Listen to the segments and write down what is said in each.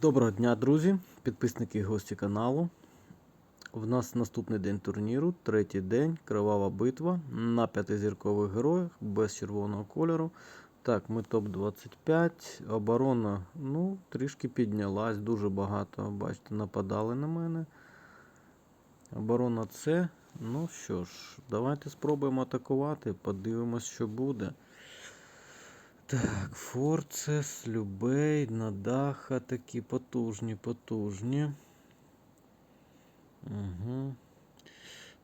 Доброго дня, друзі, підписники і гості каналу. В нас наступний день турніру, третій день, кривава битва на п'ятизіркових героях без червоного кольору. Так, ми топ-25. Оборона ну, трішки піднялась, дуже багато, бачите, нападали на мене. Оборона С. Ну що ж, давайте спробуємо атакувати, подивимось, що буде. Так, Форцес, Любей, Надаха такі потужні, потужні. Угу.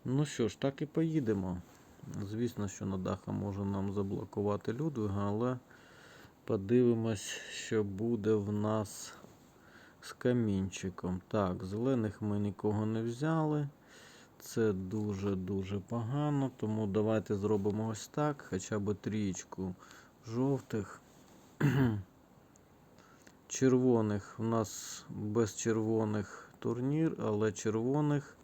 Ну що ж, так і поїдемо. Звісно, що Надаха може нам заблокувати Людвига, але подивимось, що буде в нас з камінчиком. Так, зелених ми нікого не взяли. Це дуже-дуже погано, тому давайте зробимо ось так, хоча б трієчку жовтих. Червоних у нас без червоних турнір, але червоних,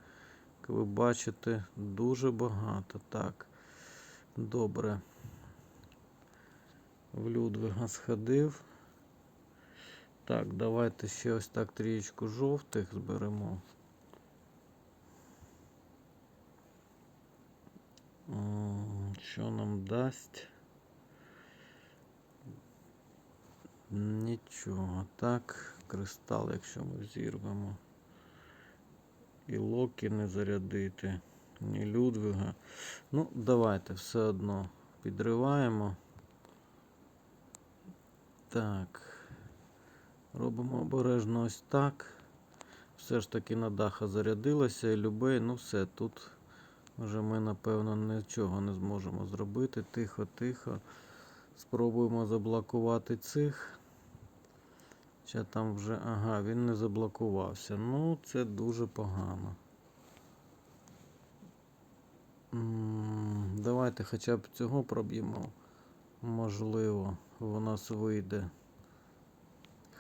як ви бачите, дуже багато. Так, добре. В Людвига сходив. Так, давайте ще ось так трієчку жовтих зберемо. Що нам дасть? Нічого. Так, кристал, якщо ми зірвемо. І Локі не зарядити, ні Людвига. Ну, давайте все одно підриваємо. Так. Робимо обережно ось так. Все ж таки на даха зарядилося і любей, ну все, тут вже ми, напевно, нічого не зможемо зробити. Тихо, тихо. Спробуємо заблокувати цих. Ще там вже, ага, він не заблокувався. Ну, це дуже погано. Давайте хоча б цього проб'ємо. Можливо, в нас вийде.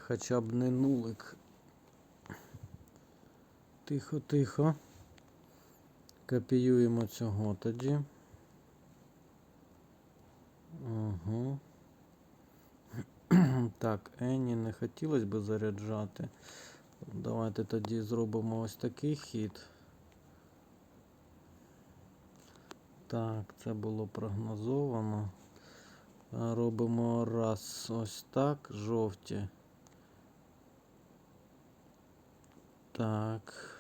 Хоча б не нулик. Тихо, тихо. Копіюємо цього тоді. Угу. Так, Ені не хотілося б заряджати. Давайте тоді зробимо ось такий хід. Так, це було прогнозовано. Робимо раз ось так, жовті. Так.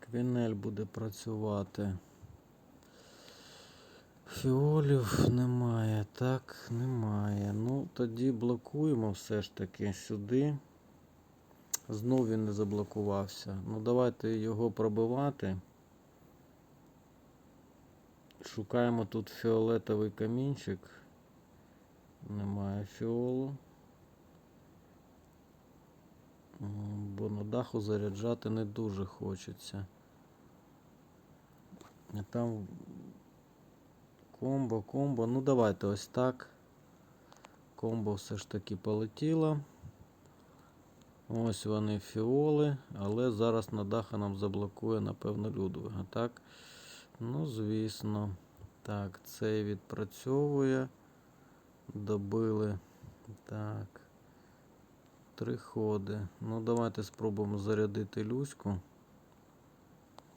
Квінель буде працювати. Фіолів немає, так, немає. Ну, тоді блокуємо все ж таки сюди. Знов він не заблокувався. Ну, давайте його пробивати. Шукаємо тут фіолетовий камінчик. Немає фіолу. Бо на даху заряджати не дуже хочеться. Там комбо, комбо. Ну давайте ось так. Комбо все ж таки полетіло. Ось вони фіоли, але зараз на даха нам заблокує, напевно, Людвига. Так? Ну, звісно. Так, цей відпрацьовує. Добили. Так. Три ходи. Ну, давайте спробуємо зарядити Люську.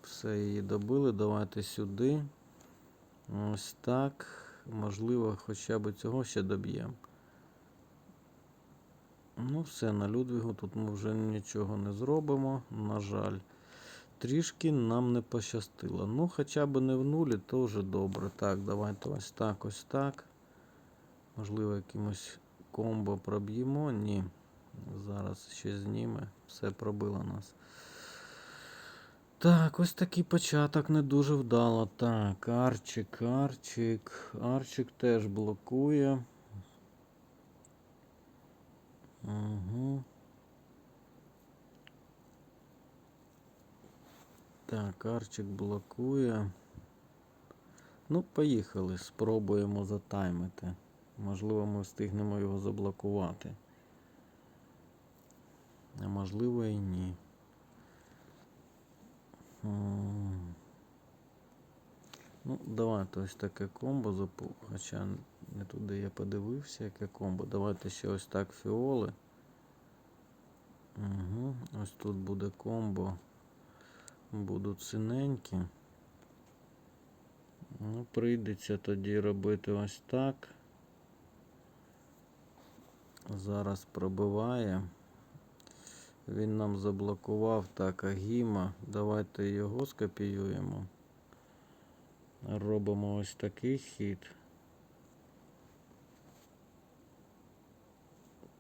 Все, її добили. Давайте сюди. Ось так. Можливо, хоча б цього ще доб'ємо. Ну, все, на Людвігу тут ми вже нічого не зробимо, на жаль. Трішки нам не пощастило. Ну, хоча б не в нулі, то вже добре. Так, давайте ось так, ось так. Можливо, якимось комбо проб'ємо. Ні. Зараз ще зніме. Все пробило нас. Так, ось такий початок не дуже вдало. Так, Арчик, Арчик. Арчик теж блокує. Угу. Так, Арчик блокує. Ну, поїхали, спробуємо затаймити. Можливо, ми встигнемо його заблокувати. А можливо і ні. Ну, давайте ось таке комбо запу. Хоча не туди я подивився, яке комбо. Давайте ще ось так фіоли. Угу. Ось тут буде комбо. Будуть синенькі. Ну, прийдеться тоді робити ось так. Зараз пробиває. Він нам заблокував так, Агіма. Давайте його скопіюємо. Робимо ось такий хід.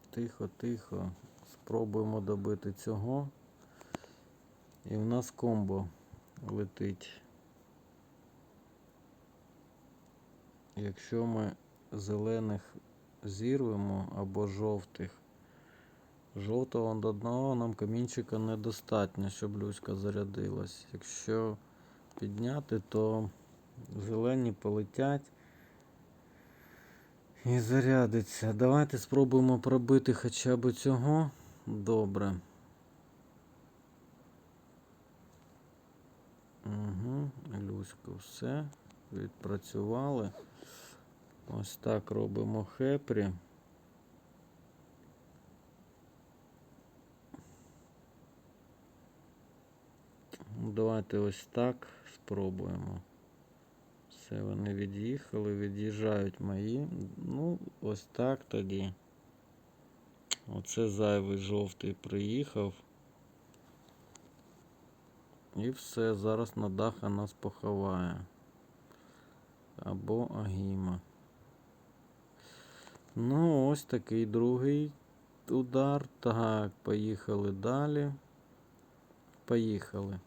Тихо, тихо. Спробуємо добити цього. І в нас комбо летить. Якщо ми зелених зірвемо або жовтих, жовтого до одного нам камінчика недостатньо, щоб люська зарядилась. Якщо підняти, то зелені полетять і зарядиться. Давайте спробуємо пробити хоча б цього. Добре. Угу, Люську, все. Відпрацювали. Ось так робимо хепрі. Давайте ось так спробуємо. Все, вони від'їхали, від'їжджають мої. Ну, ось так тоді. Оце зайвий жовтий приїхав. І все, зараз на даха нас поховає. Або Агіма. Ну, ось такий другий удар. Так, поїхали далі. Поїхали.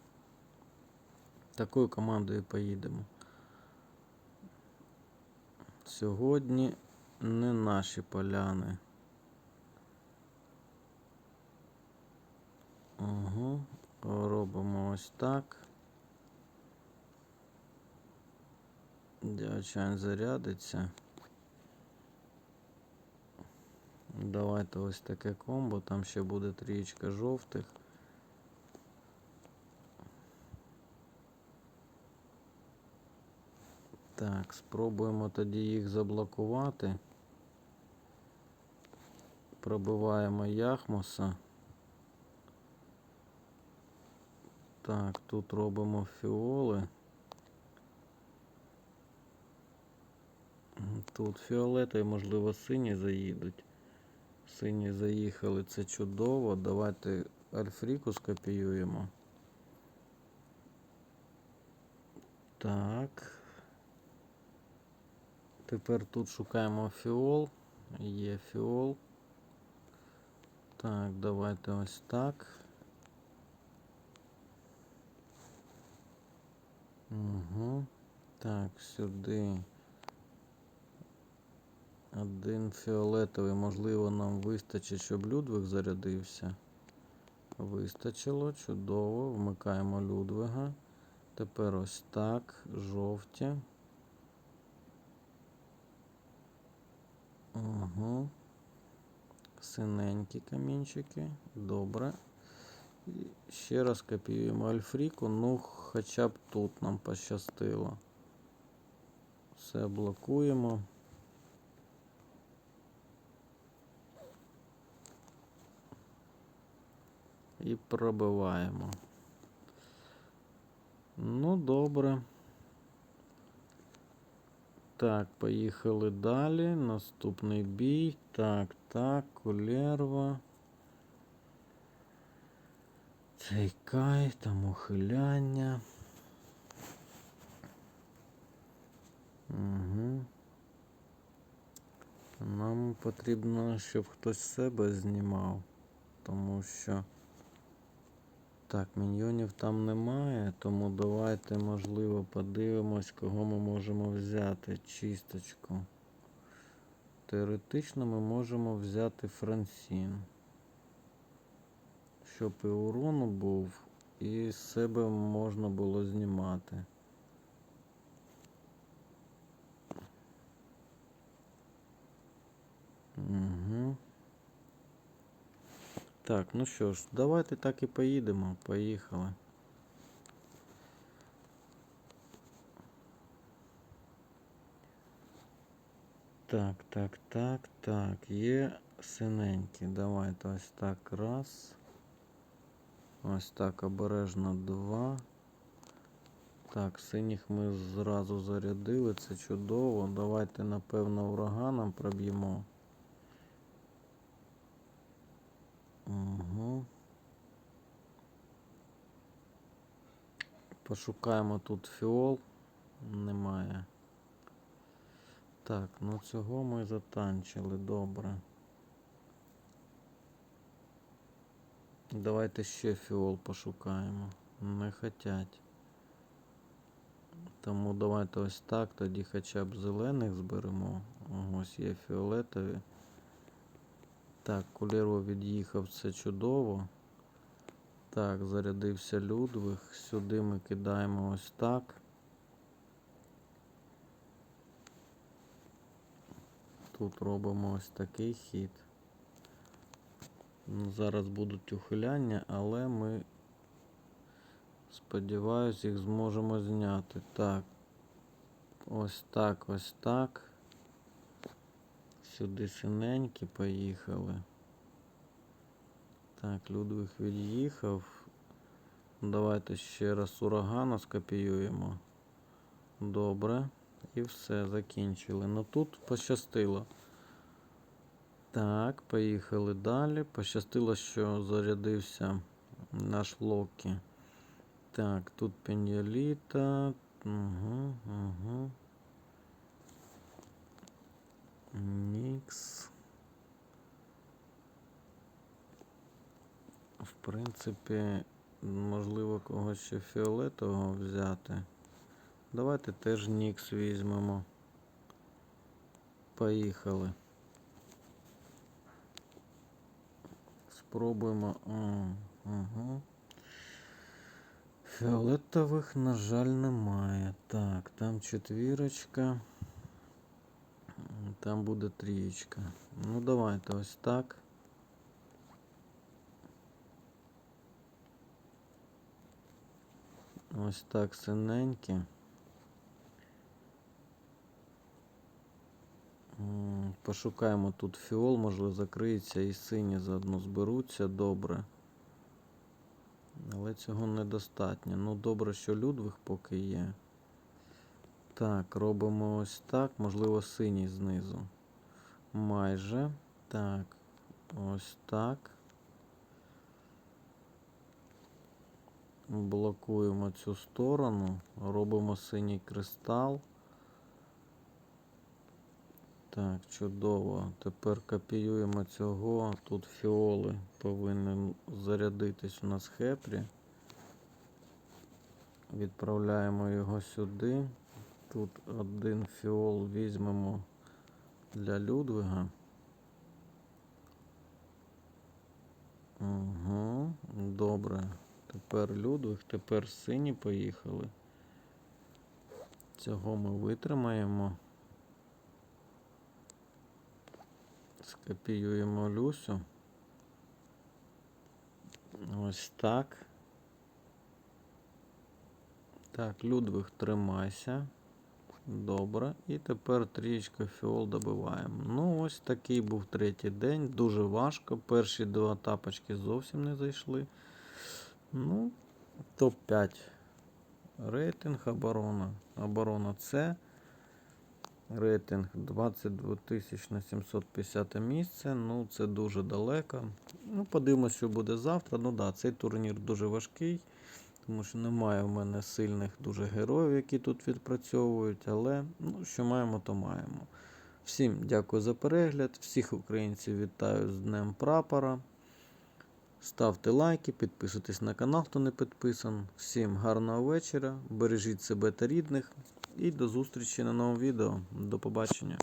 Такою командою поїдемо. Сьогодні не наші поляни. Угу. Робимо ось так. Дівчань зарядиться. Давайте ось таке комбо, там ще буде трієчка жовтих. Так, спробуємо тоді їх заблокувати. Пробиваємо Яхмоса. Так, тут робимо фіоли. Тут фіолети, можливо, сині заїдуть. Сині заїхали, це чудово. Давайте Альфріку скопіюємо. Так. Тепер тут шукаємо фіол. Є фіол. Так, давайте ось так. Угу. Так, сюди. Один фіолетовий, можливо, нам вистачить, щоб Людвиг зарядився. Вистачило, чудово. Вмикаємо Людвига. Тепер ось так. Жовті. Угу. Синенькі камінчики. Добре. І ще раз копіюємо Альфріку. Ну, хоча б тут нам пощастило. Все блокуємо. І пробиваємо. Ну, добре. Так, поїхали далі. Наступний бій. Так, так, кулерва. Цей кай, там ухиляння. Угу. Нам потрібно, щоб хтось себе знімав, тому що так, міньйонів там немає, тому давайте, можливо, подивимось, кого ми можемо взяти. Чисточку. Теоретично ми можемо взяти Франсін. Щоб і урону був, і з себе можна було знімати. Угу. Так, ну що ж, давайте так і поїдемо. Поїхали. Так, так, так, так. Є синенькі. Давайте ось так. Раз. Ось так, обережно два. Так, синіх ми зразу зарядили, це чудово. Давайте, напевно, ураганом проб'ємо. Угу. Пошукаємо тут фіол. Немає. Так, ну цього ми затанчили, добре. Давайте ще фіол пошукаємо. Не хотять. Тому давайте ось так, тоді хоча б зелених зберемо. Ось є фіолетові. Так, Кулєров від'їхав, це чудово. Так, зарядився Людвиг. Сюди ми кидаємо ось так. Тут робимо ось такий хід. Ну, Зараз будуть ухиляння, але ми, сподіваюсь, їх зможемо зняти. Так. Ось так, ось так. Сюди синенькі поїхали. Так, Людвиг від'їхав. Давайте ще раз урагана скопіюємо. Добре. І все, закінчили. Ну тут пощастило. Так, поїхали далі. Пощастило, що зарядився наш Локі. Так, тут пеньоліта. Угу, угу. Нікс. В принципі, можливо, когось ще фіолетового взяти. Давайте теж Нікс візьмемо. Поїхали. Спробуємо. Угу. Фіолетових, на жаль, немає. Так, там четвірочка. Там буде трієчка. Ну, давайте ось так. Ось так синенькі. М, Пошукаємо тут фіол, можливо, закриється і сині заодно зберуться добре. Але цього недостатньо. Ну, добре, що Людвиг поки є. Так, робимо ось так. Можливо, синій знизу. Майже. Так. Ось так. Блокуємо цю сторону. Робимо синій кристал. Так, чудово. Тепер копіюємо цього. Тут фіоли повинен зарядитись у нас хепрі. Відправляємо його сюди. Тут один фіол візьмемо для Людвига. Угу, добре. Тепер Людвиг, тепер сині поїхали. Цього ми витримаємо. Скопіюємо Люсю. Ось так. Так, Людвиг, тримайся. Добре. І тепер трієчка фіол добиваємо. Ну, ось такий був третій день. Дуже важко. Перші два тапочки зовсім не зайшли. Ну, топ-5. Рейтинг оборона. Оборона С. Рейтинг 22 на 750 місце. Ну, це дуже далеко. Ну, подивимось, що буде завтра. Ну да, цей турнір дуже важкий, тому що немає в мене сильних дуже героїв, які тут відпрацьовують. Але ну, що маємо, то маємо. Всім дякую за перегляд. Всіх українців вітаю з Днем Прапора. Ставте лайки, підписуйтесь на канал, хто не підписан. Всім гарного вечора. Бережіть себе та рідних. І до зустрічі на новому відео. До побачення.